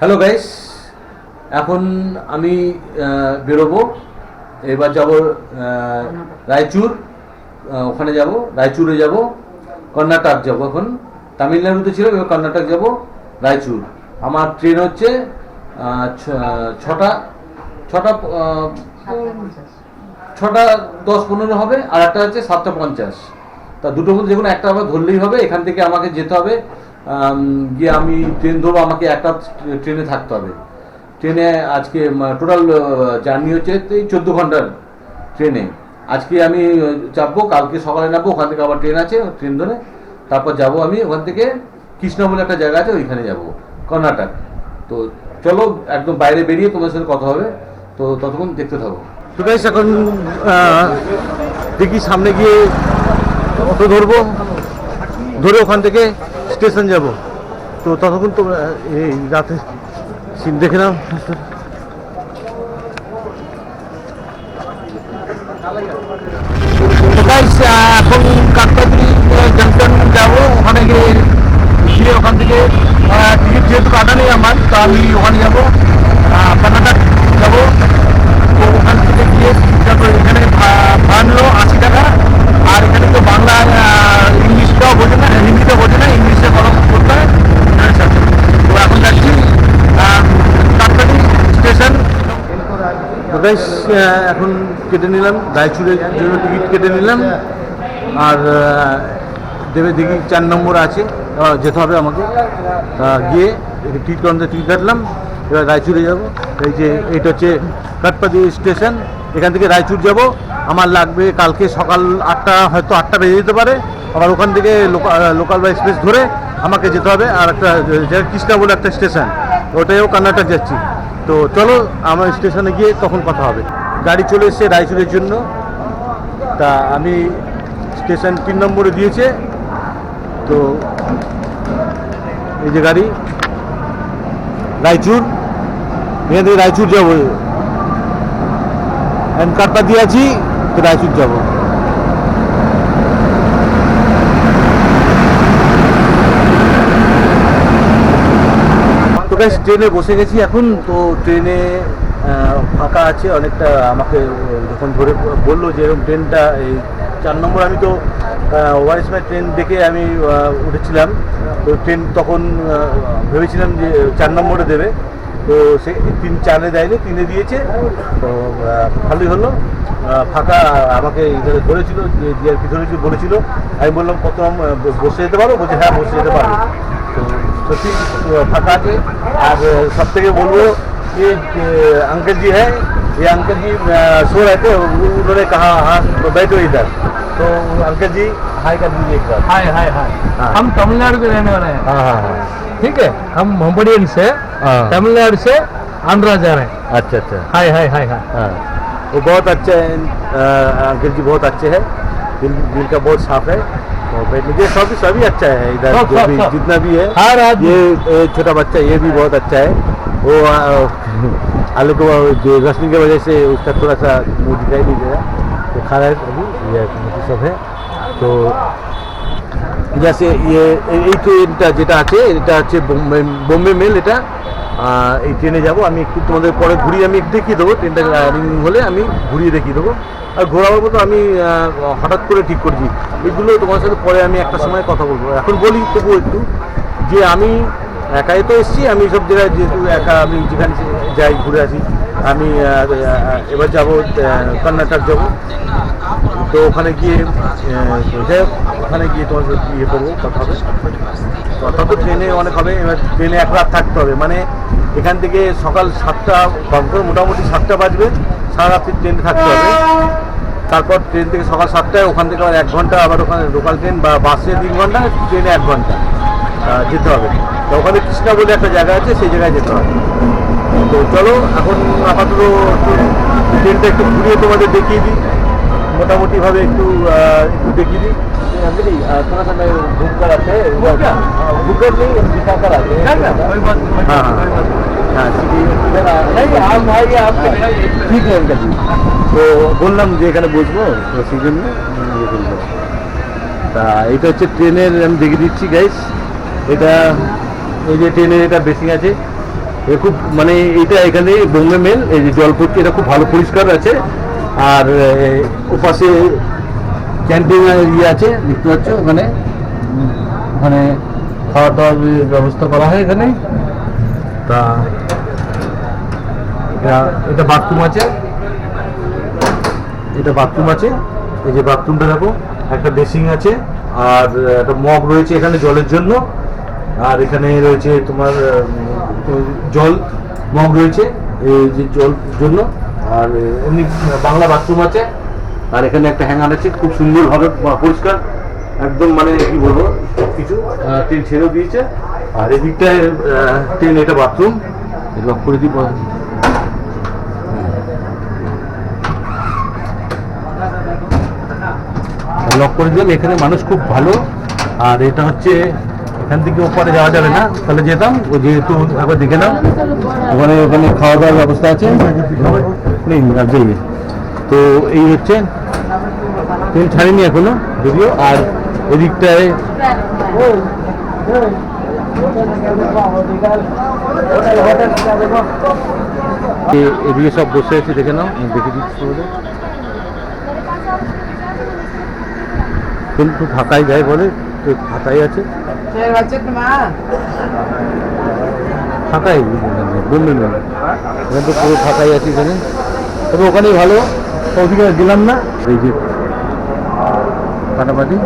Hello guys এখন আমি বেরোবো। এবার যাব রায়চুর ওখানে যাব রায়চুরে যাব কর্ণাটক যাব এখন। তামিলনাড়ুতে ছিলাম এবার কর্ণাটক যাব রায়চুর। আমার ট্রেন হচ্ছে ছটা ছটা ছটা দশ পনেরো হবে আর একটা হচ্ছে সাতটা পঞ্চাশ। তা দুটোর মধ্যে যে কোনো একটা আবার ধরলেই হবে এখান থেকে আমাকে যেতে হবে। গিয়ে আমি ট্রেন ধরবো, আমাকে একটা ট্রেনে থাকতে হবে। ট্রেনে আজকে টোটাল জার্নি হচ্ছে এই চোদ্দ ঘণ্টার ট্রেনে আজকে আমি চাপবো, কালকে সকালে নামবো, ওখান থেকে আবার ট্রেন আছে ট্রেন ধরে তারপর যাব আমি, ওখান থেকে কৃষ্ণ বলে একটা জায়গা আছে, ওইখানে যাব, কর্ণাটক। তো চলো, একদম বাইরে বেরিয়ে তোমার সাথে কথা হবে। তো ততক্ষণ দেখতে থাকো। তো গাইস এখন দেখি সামনে গিয়ে অটো ধরবো, ধরে ওখান থেকে স্টেশন যাব। তো ততক্ষণ তো এই রাতে সিন দেখে নাও। এখন কাকতাপুরি জাংশন যাব। ওখানে গিয়ে ওখান থেকে টিকিট যেহেতু কাটা নেই আমার, তো আমি ওখানে যাব। কর্ণাটক যাব। তো ওখান থেকে গিয়ে তারপর এখানে ভাড়া আশি টাকা। আর এখানে তো বাংলা ইংলিশটাও বোঝে না ইংলিশে কথা করতে হয় এটার সাথে। তো এখন যাচ্ছি কাকতাপুরি স্টেশন তো গাইস এখন কেটে নিলাম। রায়চুরের জন্য টিকিট কেটে নিলাম। আর দেবে দেখি চার নম্বর আছে। যেতে হবে আমাকে। গিয়ে টিকিট কাউন্টারে টিকিট কাটলাম। এবার রায়চুরে যাব। এই যে এটা হচ্ছে কাটপাদি স্টেশন। এখান থেকে রায়চুর যাব। আমার লাগবে কালকে সকাল আটটা, হয়তো আটটা বেজে যেতে পারে। আবার ওখান থেকে লোকাল বা এক্সপ্রেস ধরে আমাকে যেতে হবে। আর একটা কৃষ্ণা বলে একটা স্টেশন। ওটাও কর্ণাটক যাচ্ছি। তো চলো, আমার স্টেশনে গিয়ে তখন কথা হবে। গাড়ি চলে এসছে রায়চুরের জন্য। তা আমি স্টেশন তিন নম্বরে দিয়েছে। তো এই যে গাড়ি রায়চুর এখান থেকে রায়চুর যাব। এন্ড কার্ডটা দিয়ে আছি তো রায়চুর যাব তো গাইস ট্রেনে বসে গেছি এখন। তো ট্রেনে ফাঁকা আছে, অনেকটা আমাকে যখন ধরে বলল যে এরকম ট্রেনটা, এই চার নম্বর আমি তো ওয়ারিসমাই ট্রেন দেখে আমি উঠেছিলাম। তো ট্রেন তখন ভেবেছিলাম যে চার নম্বরে দেবে। তো সে তিন চারে দেয়নি, তিনে দিয়েছে। তো ভালোই হলো। ফাঁকা আমাকে এখানে ধরেছিল, যে জিআরপি ধরেছিল, বলেছিল। আমি বললাম, কত বসে যেতে পারো? বলছে হ্যাঁ বসে যেতে পারো। তো सच्ची फंसा के और सब থেকে বলবো ये ये अंकल जी है ये अंकल जी अ, सो रहे थे उन्होंने कहा हाँ तो बैठो इधर तो अंकल जी हाय कर दीजिए एक बार हाय हाय हाय हाँ। हम तमिलनाडु के रहने वाले हैं हाँ हाँ हाँ ठीक है हम मोहम्मडियन से हाँ। तमिलनाडु से आंध्रा जा रहे हैं अच्छा अच्छा हाय हाय हाय हाय हाँ वो बहुत अच्छे हैं अ, अंकल जी बहुत अच्छे हैं दिल दिल का बहुत साफ है और बैठने के सभी सभी अच्छा है इधर सब, जो सब, भी सब। जितना भी है हर आदमी ये ये छोटा बच्चा ये भी बहुत अच्छा है वो आ, आलू को जो रोशनी की वजह से उसका थोड़ा सा मुंह दिखाई नहीं दे रहा तो खा रहा है अभी ये मोटी सब है तो जैसे ये এই ট্রেনটা যেটা আছে এটা হচ্ছে বোম্বে বোম্বে মেল এটা আহ, এই ট্রেনে যাব আমি একটু তোমাদের পরে ঘুরিয়ে আমি একটু দেখিয়ে দেবো ট্রেনটা রানিং হলে আমি ঘুরিয়ে দেখিয়ে দেবো আর ঘোরাবার মতো আমি হঠাৎ করে ঠিক করছি। এগুলো তোমার সাথে পরে আমি একটা সময় কথা বলব। এখন বলি তবুও একটু যে আমি একাই তো এসেছি, আমি সব জায়গায় যেহেতু একা আমি যেখানে যাই, ঘুরে আসি, আমি এবার যাব কর্ণাটক যাব। তো ওখানে গিয়ে যাই ওখানে গিয়ে তোমার সাথে ইয়ে করব, কথা হবে। কথা তো ট্রেনে অনেক হবে, এবার ট্রেনে এক রাত থাকতে হবে। মানে এখান থেকে সকাল সাতটা কমপক্ষে মোটামুটি সাতটা বাজবে। সারা রাত্রি ট্রেনে থাকতে হবে। তারপর ট্রেন থেকে সকাল সাতটায় ওখান থেকে আবার এক ঘণ্টা আবার ওখানে লোকাল ট্রেন বা বাসে তিন ঘণ্টা ট্রেনে এক ঘণ্টা যেতে হবে। তো ওখানে কৃষ্ণা বলে একটা জায়গা আছে, সেই জায়গায় যেতে হবে। তো চলো, এখন আপাতত ট্রেনটা একটু ঘুরিয়ে তোমাদের দেখিয়ে দিই। মোটামুটিভাবে একটু আহ, একটু দেখিয়ে দিই अंजलि थोड़ा सा मैं घूम कर आते हैं घूम क्या? घूम कर नहीं दिखा कर आते हैं क्या क्या कोई बात नहीं कोई हाँ बात हाँ नहीं। হ্যাঁ সিটি ইধর আ- नहीं आप आइए आप ঠিক है अंकल जी তো বললাম যে এখানে বসবো তো সেই জন্য ইয়ে করলাম তা এটা হচ্ছে ট্রেনের আমি দেখে দিচ্ছি গাইস এটা এই যে ট্রেনের এটা বেসিং আছে এ খুব মানে এটা এখানে বোম্বে মেল এই যে জল পড়ছে এটা খুব ভালো পরিষ্কার আছে আর ওপাশে ক্যান্টিন ইয়ে আছে, দেখতে পাচ্ছ ওখানে। ওখানে খাওয়া দাওয়ার ব্যবস্থা করা হয় এখানে। তা, এটা- এটা বাথরুম আছে। এটা বাথরুম আছে। এই যে বাথরুমটা দেখো, একটা ড্রেসিং আছে, আর একটা মগ রয়েছে এখানে জলের জন্য। আর এখানে রয়েছে তোমার জল মগ রয়েছে, এই যে জল জন্য। আর এমনি বাংলা বাথরুম আছে। আর এখানে একটা হ্যাঙ্গার আছে খুব সুন্দরভাবে পরিষ্কার। একদম মানে কি বলব কিছু ট্রেন ছেড়েও দিয়েছে। আর এদিকটায় ট্রেন এটা বাথরুম লক করে দিই লক করে দিলাম এখানে মানুষ খুব ভালো। আর এটা হচ্ছে এখান থেকে ওপারে যাওয়া যাবে না? তাহলে যেতাম, ও যেহেতু একবার দেখে নাও। ওখানে ওখানে খাওয়া দাওয়ার ব্যবস্থা আছে? নেই তো এই হচ্ছে ট্রেন ছাড়েনি এখনও, যদিও, আর এদিকটায় এদিকে সব বসে আছে, দেখে নাও দেখে দিচ্ছি কিন্তু ফাঁকাই যায় বলে, তো ফাঁকাই আছে। ফাঁকাই বললেন এখানে তো পুরো ফাঁকাই আছে এখানে তবে ওখানেই ভালো ওদিকে গেলাম না এই যে কাটাপাতি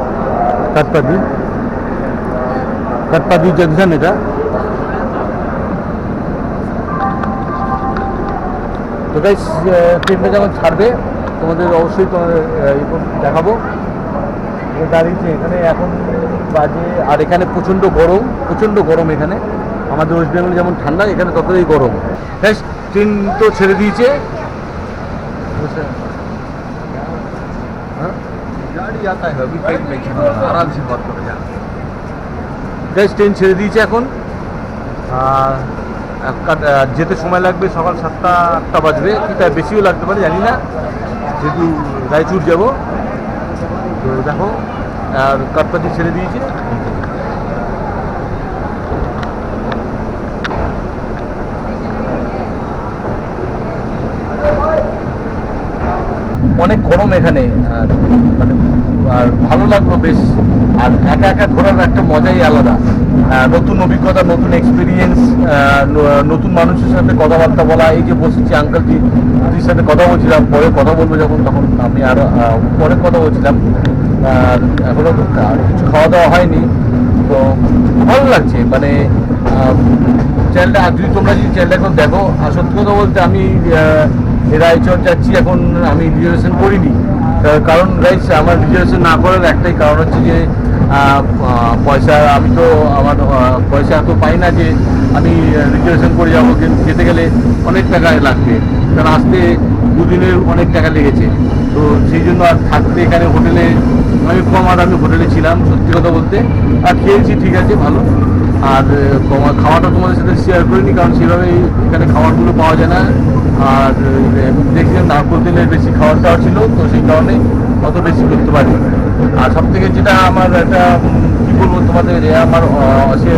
কাটপাতি কাটপাতি এটা তো গাইস ট্রেনটা যখন ছাড়বে তোমাদের অবশ্যই তোমাদের দেখাবো দাঁড়িয়েছে এখানে এখন বাজে, আর এখানে প্রচণ্ড গরম প্রচণ্ড গরম এখানে। আমাদের ওয়েস্ট বেঙ্গল যেমন ঠান্ডা, এখানে ততটাই গরম। ব্যাস ট্রেন তো ছেড়ে দিয়েছে। ট্রেন ছেড়ে দিয়েছে এখন। যেতে সময় লাগবে সকাল সাতটা, আটটা বাজবে। কি তার বেশিও লাগতে পারে, জানি না। যেহেতু রায়চুর যাব। তো দেখো। আর কাঠপাতি ছেড়ে দিয়েছে। অনেক গরম এখানে, আর মানে আর ভালো লাগল বেশ। আর একা একা ঘোরার একটা মজাই আলাদা। নতুন অভিজ্ঞতা, নতুন এক্সপিরিয়েন্স নতুন মানুষের সাথে কথাবার্তা বলা, এই যে বসেছি আঙ্কেল জি সাথে কথা বলছিলাম, পরে কথা বলব যখন, তখন আমি আরও পরে কথা বলছিলাম। আর এখনও আর কিছু খাওয়া দাওয়া হয়নি। তো ভালো লাগছে মানে চ্যানেলটা যদি তোমরা যদি চ্যানেলটা এখন দেখো, আর সত্যি কথা বলতে আমি রায়চর যাচ্ছি, এখন আমি রিজার্ভেশন করিনি। কারণ গাইস আমার রিজার্ভেশন না করার একটাই কারণ হচ্ছে যে পয়সা, আমি তো আমার পয়সা এত পাই না যে আমি রিজার্ভেশন করে যাব যেতে গেলে অনেক টাকা লাগবে। কারণ আসতে দুদিনের অনেক টাকা লেগেছে। তো সেই জন্য আর থাকতে এখানে হোটেলে আমি কম আর আমি হোটেলে ছিলাম, সত্যি কথা বলতে। আর খেয়েছি, ঠিক আছে, ভালো। আর খাওয়াটা তোমাদের সাথে শেয়ার করিনি, কারণ সেভাবে এখানে খাবারগুলো পাওয়া যায় না। আর দেখছিলাম নাগপুর দিলে বেশি খাওয়ার দাওয়া ছিল, তো সেই কারণে অত বেশি করতে পারি আর সব থেকে যেটা আমার একটা বলব তোমাদের আমার সে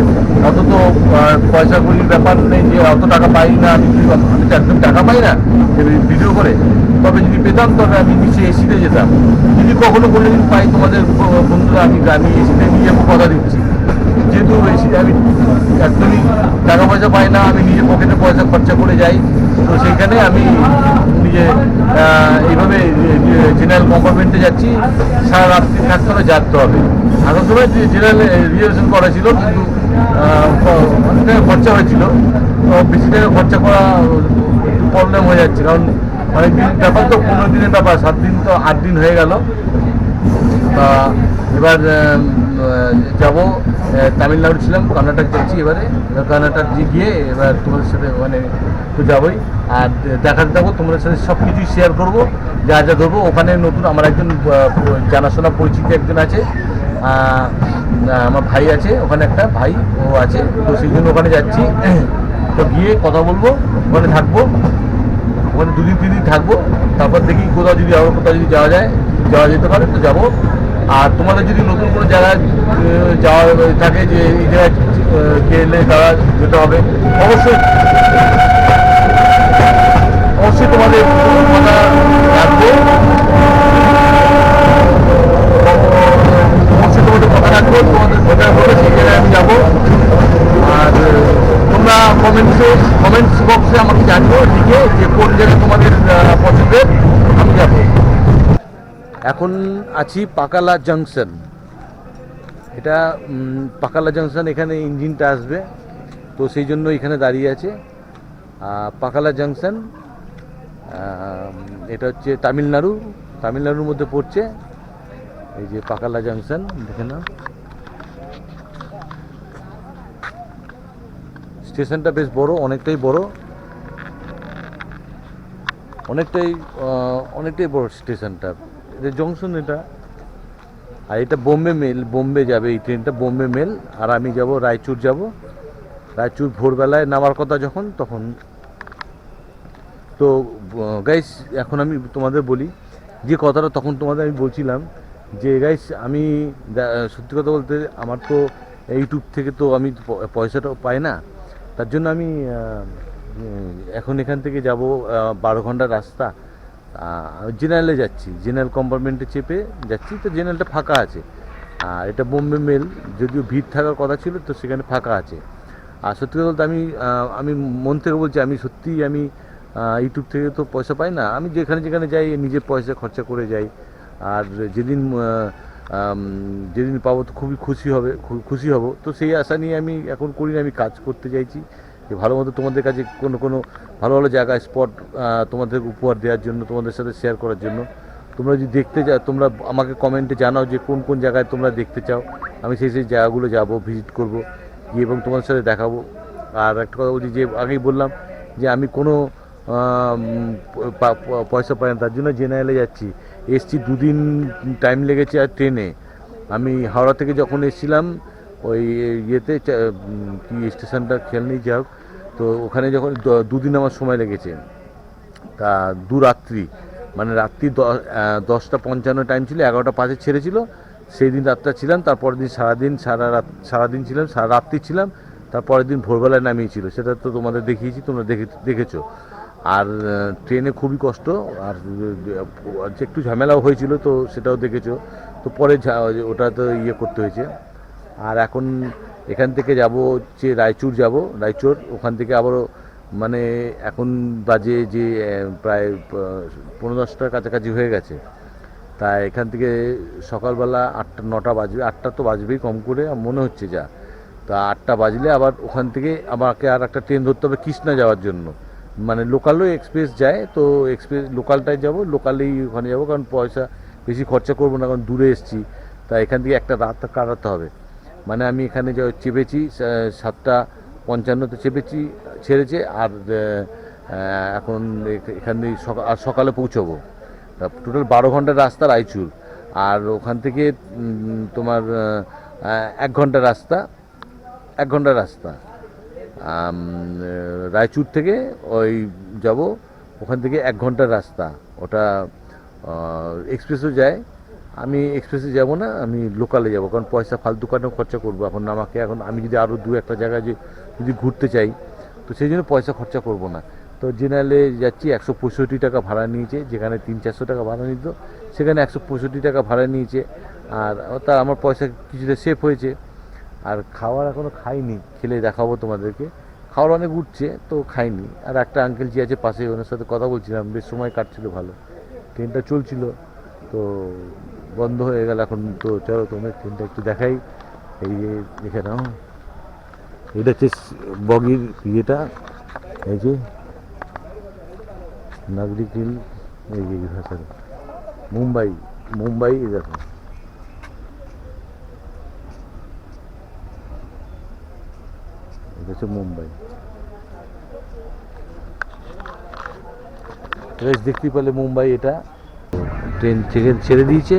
অত তো আহ, পয়সা ব্যাপার নেই যে অত টাকা পাই না আমি আমি তো একদম টাকা পাই না ভিডিও করে। তবে যদি পেতাম তবে আমি নিচে এসিতে যেতাম। যদি কখনো কোনো দিন পাই তোমাদের বন্ধুরা আমি আমি এসিতে নিয়ে যাব কথা দিচ্ছি। যেহেতু এসিতে আমি একদমই টাকা পয়সা পাই না আমি নিজের পকেটে পয়সা খরচা করে যাই। তো সেইখানে আমি নিজে এইভাবে জেনারেল কম্পার্টমেন্টে যাচ্ছি। সারা রাত্রি থাকতে হবে জাগতে হবে। আগের সময় জেনারেল রিজার্ভেশন করা ছিল, কিন্তু অনেক টাকা খরচা হয়েছিল। তো বেশি টাকা খরচা করা একটু প্রবলেম হয়ে যাচ্ছে। কারণ অনেক দিন ব্যাপার তো পনেরো দিনের ব্যাপার, সাত দিন তো আট দিন হয়ে গেল। তা, এবার যাব তামিলনাড়ু ছিলাম, কর্ণাটক যাচ্ছি এবারে। এবার কর্ণাটক গিয়ে এবার তোমাদের সাথে মানে তো যাবোই। আর দেখাতে যাব তোমাদের সাথে সব কিছুই শেয়ার করব, যা যা ধরবো। ওখানে নতুন, আমার একজন জানাশোনা পরিচিত একজন আছে। আমার ভাই আছে ওখানে একটা ভাই ও আছে। তো সেই জন্য ওখানে যাচ্ছি। তো গিয়ে কথা বলব ওখানে থাকব। ওখানে দুদিন তিন দিন থাকব। তারপর দেখি কোথাও যদি আরও কোথাও যদি যাওয়া যায় যাওয়া যেতে পারে তো যাব। আর তোমাদের যদি নতুন কোনো জায়গায় আহ, যাওয়া থাকে যে এই জায়গায় গেলে তারা যেতে হবে অবশ্যই। আছি পাকালা জাংশন। এটা পাকালা জাংশন এখানে ইঞ্জিনটা আসবে। তো সেই জন্য এখানে দাঁড়িয়ে আছে। পাকালা জাংশন এটা হচ্ছে তামিলনাড়ু। তামিলনাড়ুর মধ্যে পড়ছে। এই যে পাকালা জাংশন, দেখে নাও। স্টেশনটা বেশ বড়, অনেকটাই বড়। অনেকটাই অনেকটাই বড় স্টেশনটা। এটা জংশন এটা, আর এটা বোম্বে মেল, বোম্বে যাবে এই ট্রেনটা, বোম্বে মেল, আর আমি যাব রায়চুর যাব। রায়চুর ভোরবেলায় নামার কথা যখন, তখন। তো গাইস এখন আমি তোমাদের বলি, যে কথাটা তখন তোমাদের আমি বলছিলাম, যে গাইস আমি সত্যি কথা বলতে আমার তো ইউটিউব থেকে তো আমি প- পয়সাটা পাই না। তার জন্য আমি এখন এখান থেকে যাব বারো ঘণ্টার রাস্তা। জেনারেলে যাচ্ছি, জেনারেল কম্পার্টমেন্টে চেপে যাচ্ছি, তো জেনারেলটা ফাঁকা আছে। আর এটা বোম্বে মেল, যদিও ভিড় থাকার কথা ছিল, তো সেখানে ফাঁকা আছে। আর সত্যি কথা বলতে আমি আমি মন থেকে বলছি, আমি সত্যিই আমি ইউটিউব থেকে তো পয়সা পাই না, আমি যেখানে যেখানে যাই, নিজের পয়সা খরচা করে যাই। আর যেদিন যেদিন পাবো তো খুবই খুশি হবে খুশি হব। তো সেই আশা নিয়ে আমি এখন করি না, আমি কাজ করতে চাইছি। যে ভালো মতো তোমাদের কাছে কোনো কোনো ভালো ভালো জায়গা স্পট তোমাদের উপহার দেওয়ার জন্য, তোমাদের সাথে শেয়ার করার জন্য। তোমরা যদি দেখতে চাও তোমরা আমাকে কমেন্টে জানাও যে কোন কোন জায়গায় তোমরা দেখতে চাও। আমি সেই সেই জায়গাগুলো যাব ভিজিট করব, গিয়ে এবং তোমাদের সাথে দেখাবো। আর একটা কথা বলছি যে, আগেই বললাম যে আমি কোনো পয়সা পাই না, তার জন্য জেনারেলে যাচ্ছি। এসছি দুদিন টাইম লেগেছে আর ট্রেনে আমি হাওড়া থেকে যখন এসেছিলাম, ওই ইয়েতে কি স্টেশনটা খেয়াল নেই, যাই হোক। তো ওখানে যখন দুদিন আমার সময় লেগেছে, তা দু রাত্রি মানে রাত্রি দশটা পঞ্চান্ন টাইম ছিল, এগারোটা পাঁচে ছেড়েছিল সেই দিন রাতটা ছিলাম, তারপরের দিন সারাদিন, সারা রাত, সারাদিন ছিলাম, সারা রাত্রি ছিলাম, তারপরের দিন ভোরবেলায় নামিয়েছিল, সেটা তো তোমাদের দেখিয়েছি, তোমরা দেখে, দেখেছ। আর ট্রেনে খুবই কষ্ট, আর একটু ঝামেলাও হয়েছিল, তো সেটাও দেখেছ। তো পরে ওটা তো ইয়ে করতে হয়েছে। আর এখন এখান থেকে যাব হচ্ছে রায়চুর যাব, রায়চুর, ওখান থেকে আবারও মানে এখন বাজে যে প্রায় পনেরো দশটার কাছাকাছি হয়ে গেছে। তা এখান থেকে সকালবেলা আটটা, নটা বাজবে, আটটা তো বাজবেই কম করে মনে হচ্ছে যা। তা আটটা বাজলে আবার ওখান থেকে আমাকে আর একটা ট্রেন ধরতে হবে কৃষ্ণা যাওয়ার জন্য। মানে লোকালও এক্সপ্রেস যায়, তো এক্সপ্রেস, লোকালটায় যাব, লোকালেই ওখানে যাব, কারণ পয়সা বেশি খরচা করব না, কারণ দূরে এসেছি। তা এখান থেকে একটা রাত কাটাতে হবে। মানে আমি এখানে যা চেপেছি সাতটা পঞ্চান্নতে চেপেছি, ছেড়েছে, আর এখন এখ- এখানে আর সকালে পৌঁছবো। টোটাল বারো ঘণ্টার রাস্তা রায়চুর। আর ওখান থেকে তোমার এক ঘণ্টা রাস্তা, এক ঘণ্টা রাস্তা। রায়চুর থেকে ওই যাব, ওখান থেকে এক ঘণ্টার রাস্তা। ওটা এক্সপ্রেসও যায়। আমি এক্সপ্রেসে যাব না, আমি লোকালে যাব, কারণ পয়সা ফালতু কানেও খরচা করব? এখন আমাকে এখন আমি যদি আরও দু একটা জায়গায় যে যদি ঘুরতে চাই, তো সেই জন্য পয়সা খরচা করব না। তো জেনারেলে যাচ্ছি, একশো পঁয়ষট্টি টাকা ভাড়া নিয়েছে, যেখানে তিন চারশো টাকা ভাড়া নিত, সেখানে একশো পঁয়ষট্টি টাকা ভাড়া নিয়েছে। আর তার আমার পয়সা কিছুটা সেভ হয়েছে। আর খাওয়ার এখনও খাইনি, খেলে দেখাবো তোমাদেরকে। খাওয়ার অনেক উঠছে, তো খাইনি। আর একটা আঙ্কেল যে আছে পাশে ওনার সাথে কথা বলছিলাম, বেশ সময় কাটছিল ভালো। ট্রেনটা চলছিল, তো বন্ধ হয়ে গেল এখন তো চলো তোমাদের ট্রেনটা একটু দেখাই। এই যে দেখে নাও। এটা হচ্ছে বগির ইয়েটা। এই যে নাগরিক এই যে ভাষার মুম্বাই মুম্বাই দেখো। এটা হচ্ছে মুম্বাই। বেশ দেখতেই পেলে মুম্বাই এটা। ট্রেন ছেড়ে দিয়েছে।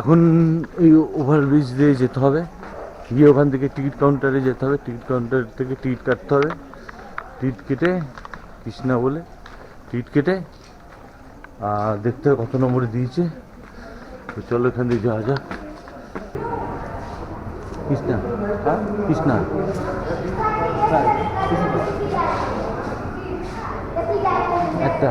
এখন এই ওভারব্রিজ দিয়ে যেতে হবে। গিয়ে ওখান থেকে টিকিট কাউন্টারে যেতে হবে। টিকিট কাউন্টার থেকে টিকিট কাটতে হবে। টিকিট কেটে কৃষ্ণা বলে টিকিট কেটে, আর দেখতে হবে কত নম্বরে দিয়েছে। তো চলো এখান থেকে যাওয়া যাক। কৃষ্ণা কৃষ্ণা। একটা।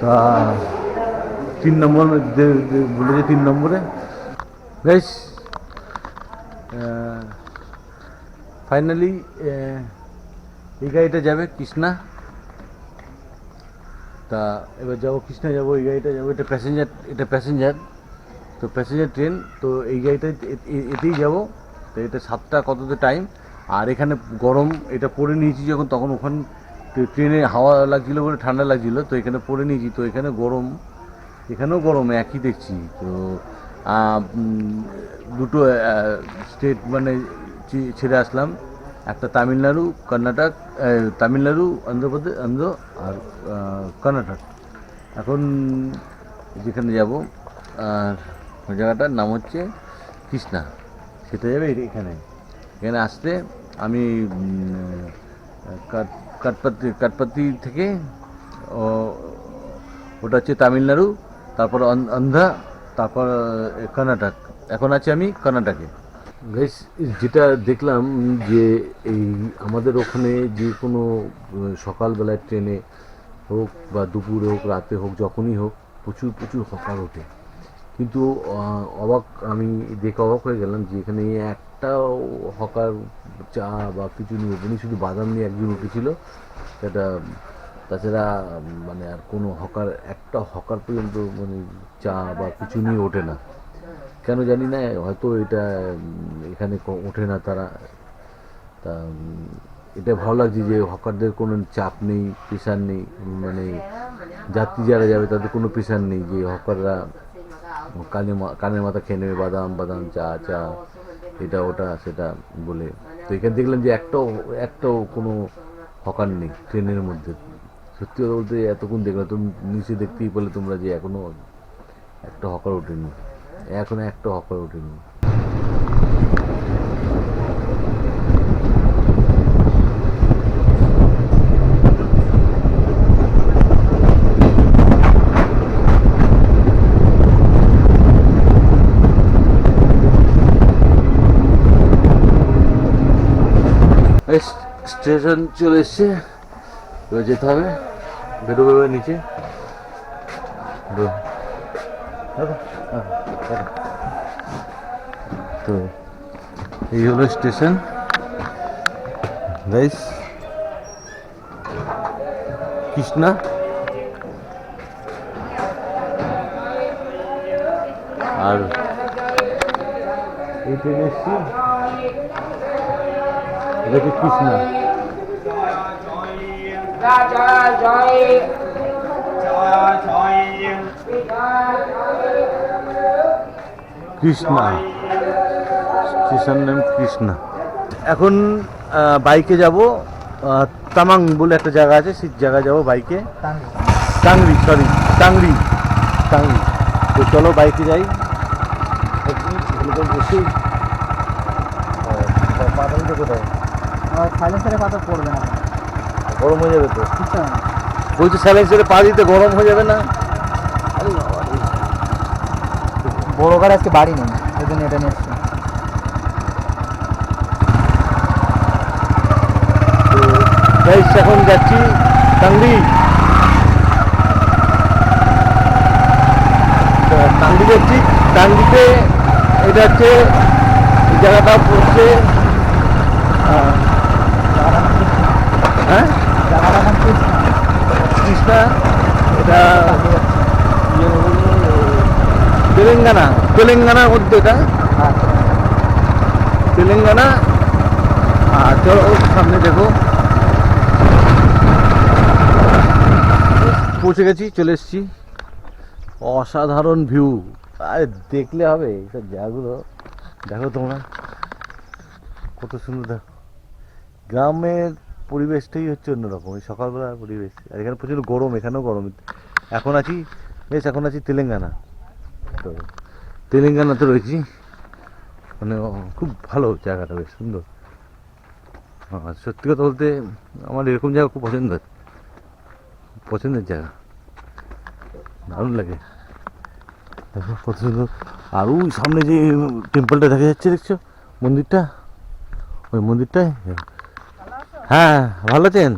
তা, তিন নম্বর বলেছে তিন নম্বরে। বেশ ফাইনালি এই গাড়িটা যাবে কৃষ্ণা। তা, এবার যাব কৃষ্ণা, যাব এই গাড়িটা, যাব, এটা প্যাসেঞ্জার এটা প্যাসেঞ্জার তো প্যাসেঞ্জার ট্রেন তো এই গাড়িটা এতেই যাব। তো এটা সাতটা কততে টাইম আর এখানে গরম, এটা পরে নিয়েছি যখন, তখন ওখান ট্রে- ট্রেনে হাওয়া লাগছিল বলে ঠান্ডা লাগছিল, তো এখানে পরে নিয়েছি, তো এখানে গরম, এখানেও গরম, একই দেখছি। তো দুটো স্টেট মানে ছেড়ে আসলাম। একটা তামিলনাড়ু, কর্ণাটক তামিলনাড়ু, অন্ধ্রপ্রদেশ, অন্ধ্র আর কর্ণাটক। এখন যেখানে যাব, আর ওই জায়গাটার নাম হচ্ছে কৃষ্ণা। সেটা যাবে এখানে। এখানে আসতে আমি কাটপাতি কাটপাতি থেকে ওটা হচ্ছে তামিলনাড়ু তারপর অন- অন্ধ্রা তারপর কর্ণাটক। এখন আছি আমি কর্ণাটকে। যেটা দেখলাম যে এই আমাদের ওখানে যে কোনো আহ, সকালবেলায় ট্রেনে হোক বা দুপুরে হোক রাতে হোক যখনই হোক প্রচুর প্রচুর হকার ওঠে। কিন্তু অবাক আমি দেখে অবাক হয়ে গেলাম যে এখানে একটাও হকার চা বা কিছু নিয়ে ওঠেনি শুধু বাদাম নিয়ে একজন উঠেছিল। সেটা, তাছাড়া মানে আর কোনো হকার, একটা হকার পর্যন্ত মানে চা বা কিছু নিয়ে ওঠে না। কেন জানি না, হয়তো এটা এখানে ওঠে না তারা। তা এটা ভালো লাগছে যে হকারদের কোনো চাপ নেই প্রেশার নেই মানে যাত্রী যারা যাবে তাদের কোনো প্রেশার নেই যে হকাররা কানে কানের মাথা খেয়ে নেবে, বাদাম বাদাম, চা চা। এটা, ওটা, সেটা বলে। তো এখানে দেখলাম যে একটাও একটাও কোনো হকার নেই ট্রেনের মধ্যে। সত্যি কথা বলতে এতক্ষণ দেখলাম, তুমি নিচে দেখতেই পেলে তোমরা যে এখনও একটা হকার ওঠেনি। এখনও একটা হকার ওঠেনি। স্টেশন চলে এসছে। এবার যেতে হবে। বেরোবে এবার নিচে। তো- এই হলো স্টেশন। গাইস, কৃষ্ণা। আর এই ট্রেনে এসছি। কৃষ্ণা। কৃষ্ণা নেম কৃষ্ণা। এখন বাইকে যাব তামাং বলে একটা জায়গা আছে সেই জায়গায় যাব বাইকে। টাংরি। সরি টাংরি। টাংরি। তো চলো বাইকে যাই। বসেই পাতালটা কোথায় সাইলেন্সারে পাতা পড়বে না। গরম হয়ে যাবে তো। আছে বলছি স্যালেন্সারে পা দিতে গরম হয়ে যাবে না। বড় গাড়ি আজকে বাড়ি নেই ওই জন্য এটা নিয়ে এসছি তো এখন যাচ্ছি তো টাংরি যাচ্ছি। টাংরিতে এটা হচ্ছে জায়গাটা পড়ছে হ্যাঁ? কৃষ্ণা এটা তেলেঙ্গানা, তেলেঙ্গানার মধ্যে এটা। তেলেঙ্গানা, আর চলো সামনে দেখো। পৌঁছে গেছি, চলে এসেছি। অসাধারণ ভিউ আরে, দেখলে হবে, এইসব জায়গাগুলো। দেখো তোমরা। কত সুন্দর দেখো। গ্রামের পরিবেশটাই হচ্ছে অন্যরকম, এই সকালবেলার পরিবেশ। আর এখানে প্রচুর গরম, এখানেও গরম। এখন আছি, বেশ, এখন আছি তেলেঙ্গানা। তো তেলেঙ্গানাতে রয়েছি। মানে খুব ভালো জায়গাটা, বেশ সুন্দর। আর সত্যি কথা বলতে আমার এরকম জায়গা খুব পছন্দের পছন্দের জায়গা। দারুণ লাগে। দেখো, কত সুন্দর। আর ওই সামনে যে টেম্পলটা দেখা যাচ্ছে, দেখছ? মন্দিরটা? ওই মন্দিরটায়? হ্যাঁ ভালো আছেন?